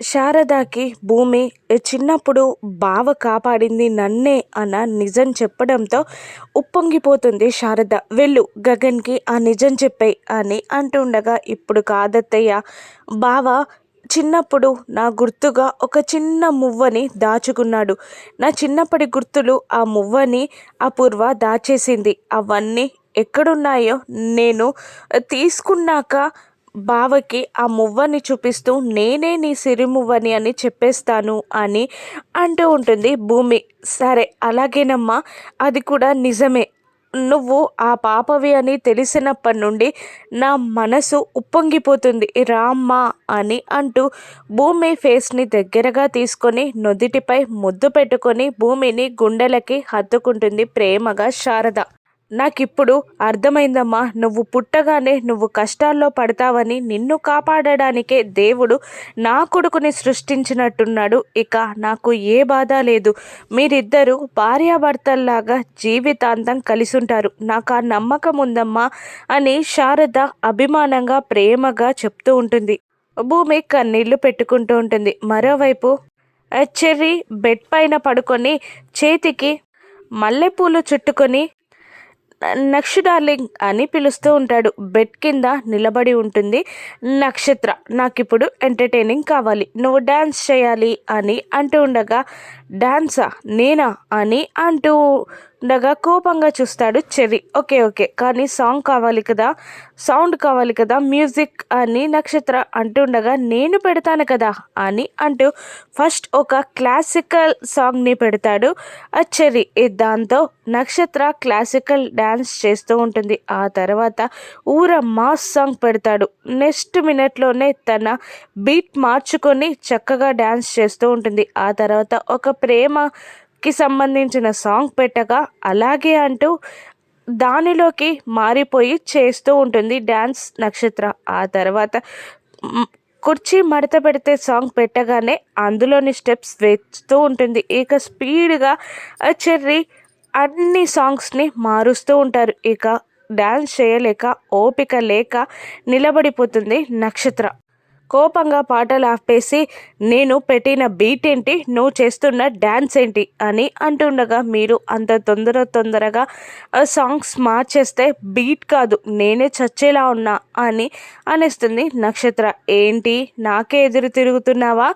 శారదాకి భూమి చిన్నప్పుడు బావ కాపాడింది నన్నే అన్న నిజం చెప్పడంతో ఉప్పొంగిపోతుంది శారద. వెళ్ళు గగన్కి ఆ నిజం చెప్పాయి అని అంటుండగా ఇప్పుడు కాదత్తయ్య బావ చిన్నప్పుడు నా గుర్తుగా ఒక చిన్న మువ్వని దాచుకున్నాడు. నా చిన్నప్పటి గుర్తులు ఆ మువ్వని అపూర్వ దాచేసింది. అవన్నీ ఎక్కడున్నాయో నేను తీసుకున్నాక బావకి ఆ మువ్వని చూపిస్తూ నేనే నీ సిరిమువ్వని అని చెప్పేస్తాను అని అంటూ ఉంటుంది భూమి. సరే అలాగేనమ్మా అది కూడా నిజమే. నువ్వు ఆ పాపవి అని తెలిసినప్పటి నుండి నా మనసు ఉప్పొంగిపోతుంది. రామ్మ అని అంటూ భూమి ఫేస్ని దగ్గరగా తీసుకొని నొదిటిపై ముద్దు పెట్టుకొని భూమిని గుండెలకి హత్తుకుంటుంది ప్రేమగా శారద. నాకిప్పుడు అర్థమైందమ్మా నువ్వు పుట్టగానే నువ్వు కష్టాల్లో పడతావని నిన్ను కాపాడడానికే దేవుడు నా కొడుకుని సృష్టించినట్టున్నాడు. ఇక నాకు ఏ బాధ లేదు. మీరిద్దరూ భార్యాభర్తల్లాగా జీవితాంతం కలిసి ఉంటారు నాకు ఆ నమ్మకం ఉందమ్మా అని శారద అభిమానంగా ప్రేమగా చెప్తూ ఉంటుంది. భూమి కన్నీళ్ళు పెట్టుకుంటూ ఉంటుంది. మరోవైపు చెర్రీ బెడ్ పైన పడుకొని చేతికి మల్లెపూలు చుట్టుకొని నక్ష డార్లింగ్ అని పిలుస్తూ ఉంటాడు. బెడ్ కింద నిలబడి ఉంటుంది. నక్షత్ర నాకు ఇప్పుడు ఎంటర్టైనింగ్ కావాలి. నువ్వు డ్యాన్స్ చేయాలి అని అంటూ ఉండగా డ్యాన్సా నేనా అని అంటూ ఉండగా కోపంగా చూస్తాడు చెర్రీ ఓకే ఓకే. కానీ సాంగ్ కావాలి కదా. సౌండ్ కావాలి కదా. మ్యూజిక్ అని నక్షత్ర అంటుండగా నేను పెడతాను కదా అని అంటూ ఫస్ట్ ఒక క్లాసికల్ సాంగ్ని పెడతాడు. ఆ చెర్రీ దాంతో నక్షత్ర క్లాసికల్ డ్యాన్స్ చేస్తూ ఉంటుంది. ఆ తర్వాత ఊర మాస్ సాంగ్ పెడతాడు. నెక్స్ట్ మినిట్లోనే తన బీట్ మార్చుకొని చక్కగా డ్యాన్స్ చేస్తూ ఉంటుంది. ఆ తర్వాత ఒక ప్రేమ కి సంబంధించిన సాంగ్ పెట్టగా అలాగే అంటూ దానిలోకి మారిపోయి చేస్తూ ఉంటుంది డ్యాన్స్ నక్షత్ర. ఆ తర్వాత కుర్చీ మడత పెడితే సాంగ్ పెట్టగానే అందులోని స్టెప్స్ వేస్తూ ఉంటుంది. ఇక స్పీడ్గా చెర్రీ అన్ని సాంగ్స్ని మారుస్తూ ఉంటారు. ఇక డ్యాన్స్ చేయలేక ఓపిక లేక నిలబడిపోతుంది నక్షత్ర. కోపంగా పాటలు ఆపేసి నేను పెట్టిన బీట్ ఏంటి? నువ్వు చేస్తున్న డ్యాన్స్ ఏంటి? అని అంటుండగా మీరు అంత తొందర తొందరగా సాంగ్స్ మార్చేస్తే బీట్ కాదు నేనే చచ్చేలా ఉన్నా అని అనేస్తుంది నక్షత్ర. ఏంటి? నాకే ఎదురు తిరుగుతున్నావా?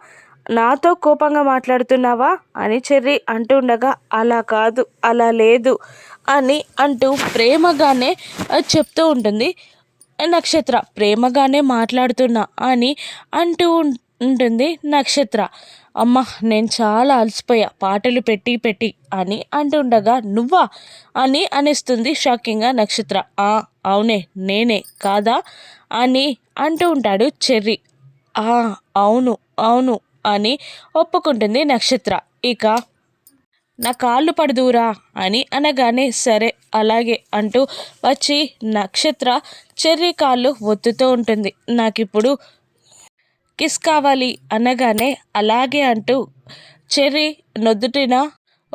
నాతో కోపంగా మాట్లాడుతున్నావా? అని చెర్రి అంటుండగా అలా కాదు అలా లేదు అని అంటూ ప్రేమగానే చెప్తూ ఉంటుంది. నక్షత్ర ప్రేమగానే మాట్లాడుతున్నా అని అంటూ ఉంటుంది నక్షత్ర. అమ్మ నేను చాలా అలసిపోయా పాటలు పెట్టి పెట్టి అని అంటుండగా నువ్వా? అని అనిస్తుంది షాకింగ్గా నక్షత్ర. ఆ అవునే నేనే కాదా? అని అంటూ ఉంటాడు చెర్రి. ఆ అవును అవును అని ఒప్పుకుంటుంది నక్షత్ర. ఇక నా కాళ్ళు పడదూరా అని అనగానే సరే అలాగే అంటూ వచ్చి నక్షత్ర చెర్రీ కాళ్ళు ఒత్తుతూ ఉంటుంది. నాకు ఇప్పుడు కిస్ కావాలి అనగానే అలాగే అంటూ చెర్రీ నొద్దుటిన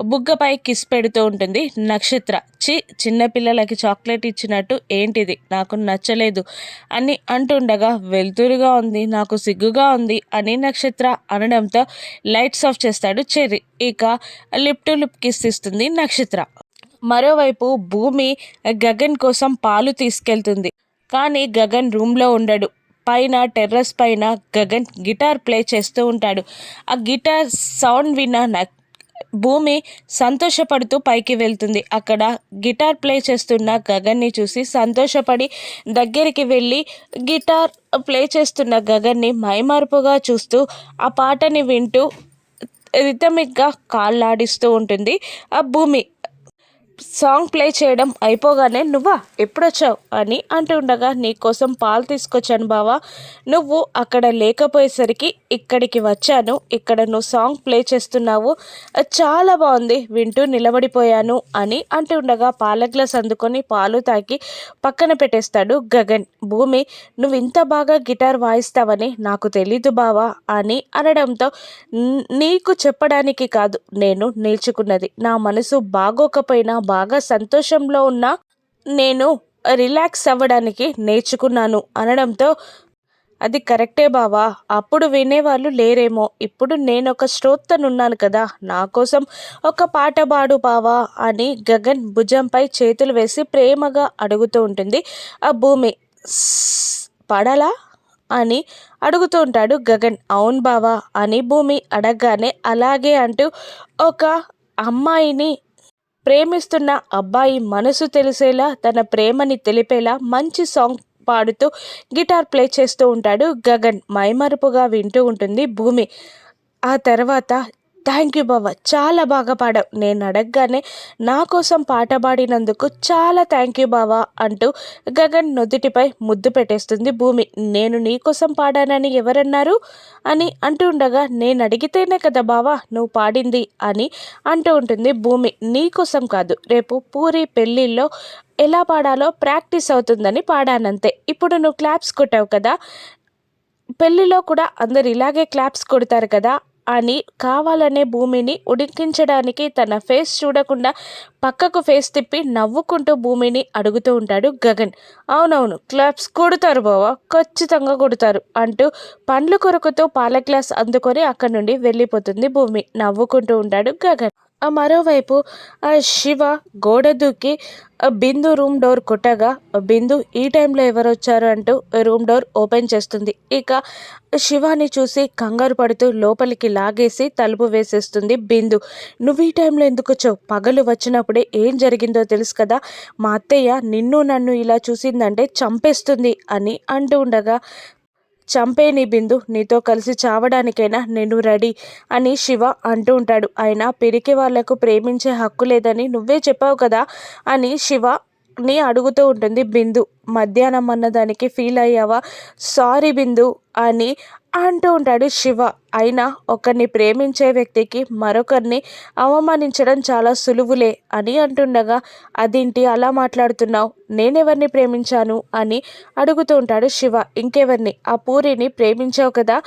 బుగ్గపై కిస్ పెడుతూ ఉంటుంది. నక్షత్ర. చి చిన్నపిల్లలకి చాక్లెట్ ఇచ్చినట్టు ఏంటిది? నాకు నచ్చలేదు. అని అంటుండగా వెలుతురుగా ఉంది. నాకు సిగ్గుగా ఉంది అని నక్షత్ర అనడంతో లైట్స్ ఆఫ్ చేస్తాడు చెర్రీ. ఇక లిప్ టు లిప్ కిస్ ఇస్తుంది నక్షత్ర. మరోవైపు భూమి గగన్ కోసం పాలు తీసుకెళ్తుంది. కానీ గగన్ రూమ్లో ఉండడు. పైన టెర్రస్ పైన గగన్ గిటార్ ప్లే చేస్తూ ఉంటాడు. ఆ గిటార్ సౌండ్ విన్న భూమి సంతోషపడుతూ పైకి వెళ్తుంది. అక్కడ గిటార్ ప్లే చేస్తున్న గగన్ని చూసి సంతోషపడి దగ్గరికి వెళ్ళి గిటార్ ప్లే చేస్తున్న గగన్ని మైమార్పుగా చూస్తూ ఆ పాటని వింటూ రిథమిక్గా కాళ్ళాడిస్తూ ఉంటుంది. ఆ భూమి సాంగ్ ప్లే చేయడం అయిపోగానే నువ్వా? ఎప్పుడొచ్చావు? అని అంటుండగా నీకోసం పాలు తీసుకొచ్చాను బావా. నువ్వు అక్కడ లేకపోయేసరికి ఇక్కడికి వచ్చాను. ఇక్కడ నువ్వు సాంగ్ ప్లే చేస్తున్నావు. చాలా బాగుంది వింటూ నిలబడిపోయాను అని అంటుండగా పాల గ్లాస్ అందుకొని పాలు తాకి పక్కన పెట్టేస్తాడు గగన్. భూమి నువ్వు ఇంత బాగా గిటార్ వాయిస్తావని నాకు తెలీదు బావా అని అనడంతో నీకు చెప్పడానికి కాదు. నేను నేర్చుకున్నది నా మనసు బాగోకపోయినా బాగా సంతోషంలో ఉన్నా నేను రిలాక్స్ అవ్వడానికి నేర్చుకున్నాను అనడంతో అది కరెక్టే బావా అప్పుడు వినేవాళ్ళు లేరేమో ఇప్పుడు నేను ఒక శ్రోతనున్నాను కదా నా కోసం ఒక పాట పాడు బావా అని గగన్ భుజంపై చేతులు వేసి ప్రేమగా అడుగుతూ ఉంటుంది. ఆ భూమి పడలా పాడాలా? అని అడుగుతూ ఉంటాడు గగన్. అవును బావా అని భూమి అడగగానే అలాగే అంటూ ఒక అమ్మాయిని ప్రేమిస్తున్న అబ్బాయి మనసు తెలిసేలా తన ప్రేమని తెలిపేలా మంచి సాంగ్ పాడుతూ గిటార్ ప్లే చేస్తూ ఉంటాడు గగన్. మైమరుపుగా వింటూ ఉంటుంది భూమి. ఆ తర్వాత థ్యాంక్ యూ బావ చాలా బాగా పాడావు. నేను అడగగానే నా కోసం పాట పాడినందుకు చాలా థ్యాంక్ యూ బావా అంటూ గగన్ నుదుటిపై ముద్దు పెట్టేస్తుంది భూమి. నేను నీ కోసం పాడానని ఎవరన్నారు? అని అంటూ ఉండగా నేను అడిగితేనే కదా బావా నువ్వు పాడింది అని అంటూ ఉంటుంది భూమి. నీ కోసం కాదు రేపు పూరి పెళ్ళిళ్ళలో ఎలా పాడాలో ప్రాక్టీస్ అవుతుందని పాడానంతే. ఇప్పుడు నువ్వు క్లాప్స్ కొట్టావు కదా పెళ్ళిలో కూడా అందరు ఇలాగే క్లాప్స్ కొడతారు కదా అని కావాలనే భూమిని ఉడికించడానికి తన ఫేస్ చూడకుండా పక్కకు ఫేస్ తిప్పి నవ్వుకుంటూ భూమిని అడుగుతూ ఉంటాడు గగన్. అవునవును క్లాప్స్ కొడతారు బావా ఖచ్చితంగా కొడతారు అంటూ పండ్లు కొరకుతో పాల గ్లాస్ అందుకొని అక్కడి నుండి వెళ్ళిపోతుంది భూమి. నవ్వుకుంటూ ఉంటాడు గగన్. మరోవైపు ఆ శివ గోడ దూకి బిందు రూమ్ డోర్ కొట్టగా బిందు ఈ టైంలో ఎవరు వచ్చారు అంటూ రూమ్ డోర్ ఓపెన్ చేస్తుంది. ఇక శివాని చూసి కంగారు పడుతూ లోపలికి లాగేసి తలుపు వేసేస్తుంది బిందు. నువ్వు ఈ టైంలో ఎందుకు వచ్చావు? పగలు వచ్చినప్పుడే ఏం జరిగిందో తెలుసు కదా? మా అత్తయ్య నిన్ను నన్ను ఇలా చూసిందంటే చంపేస్తుంది అని అంటూ ఉండగా చంపే నీ బిందు నీతో కలిసి చావడానికైనా నేను రెడీ అని శివ అంటూ ఉంటాడు. అయినా పిరికి వాళ్ళకు ప్రేమించే హక్కు లేదని నువ్వే చెప్పావు కదా అని శివ ని అడుగుతూ ఉంటుంది. బిందు మధ్యాహ్నం అన్నదానికి ఫీల్ అయ్యావా? సారీ బిందు అని అంటూ ఉంటాడు శివ. అయినా ఒకరిని ప్రేమించే వ్యక్తికి మరొకరిని అవమానించడం చాలా సులువులే అని అంటుండగా అదేంటి అలా మాట్లాడుతున్నావు? నేనెవరిని ప్రేమించాను? అని అడుగుతూ ఉంటాడు శివ. ఇంకెవరిని? ఆ పూరిని ప్రేమించావు కదా?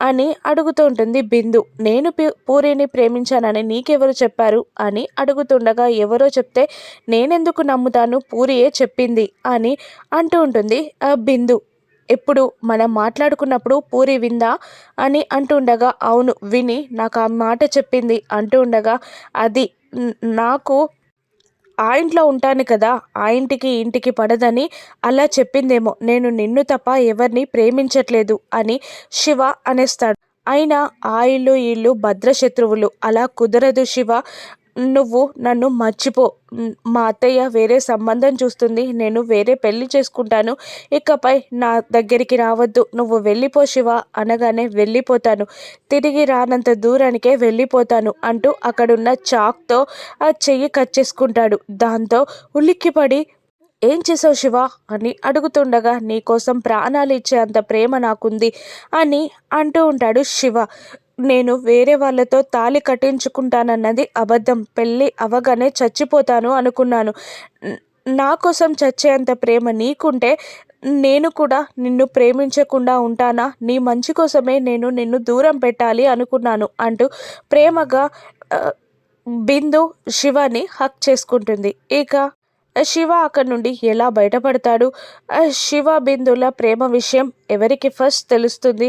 అని అడుగుతూ ఉంటుంది బిందు. నేను పూరిని ప్రేమించానని నీకెవరు చెప్పారు? అని అడుగుతుండగా ఎవరో చెప్తే నేనెందుకు నమ్ముతాను? పూరియే చెప్పింది అని అంటూ ఉంటుంది బిందు. ఎప్పుడు మనం మాట్లాడుకున్నప్పుడు పూరి విందా అని అంటుండగా అవును విని నాకు ఆ మాట చెప్పింది అంటూ ఉండగా అది నాకు ఆ ఇంట్లో ఉంటాను కదా ఆ ఇంటికి ఇంటికి పడదని అలా చెప్పిందేమో. నేను నిన్ను తప్ప ఎవరిని ప్రేమించట్లేదు అని శివ అనేస్తాడు. అయినా ఆ ఇల్లు ఇల్లు భద్రశత్రువులు. అలా కుదరదు శివ నువ్వు నన్ను మర్చిపో. మా అత్తయ్య వేరే సంబంధం చూస్తుంది. నేను వేరే పెళ్ళి చేసుకుంటాను. ఇకపై నా దగ్గరికి రావద్దు. నువ్వు వెళ్ళిపో శివ అనగానే వెళ్ళిపోతాను. తిరిగి రానంత దూరానికే వెళ్ళిపోతాను అంటూ అక్కడున్న చాక్తో ఆ చెయ్యి కట్ చేసుకుంటాడు. దాంతో ఉలిక్కిపడి ఏం చేసావు శివ? అని అడుగుతుండగా నీకోసం ప్రాణాలు ఇచ్చే అంత ప్రేమ నాకుంది అని అంటూ ఉంటాడు శివ. నేను వేరే వాళ్ళతో తాళి కట్టించుకుంటానన్నది అబద్ధం. పెళ్ళి అవగానే చచ్చిపోతాను అనుకున్నాను. నా కోసం చచ్చేంత ప్రేమ నీకుంటే నేను కూడా నిన్ను ప్రేమించకుండా ఉంటానా? నీ మంచి కోసమే నేను నిన్ను దూరం పెట్టాలి అనుకున్నాను అంటూ ప్రేమగా బిందు శివాని హక్ చేసుకుంటుంది. ఇక శివ అక్కడి నుండి ఎలా బయటపడతాడు? శివ బిందుల ప్రేమ విషయం ఎవరికి ఫస్ట్ తెలుస్తుంది?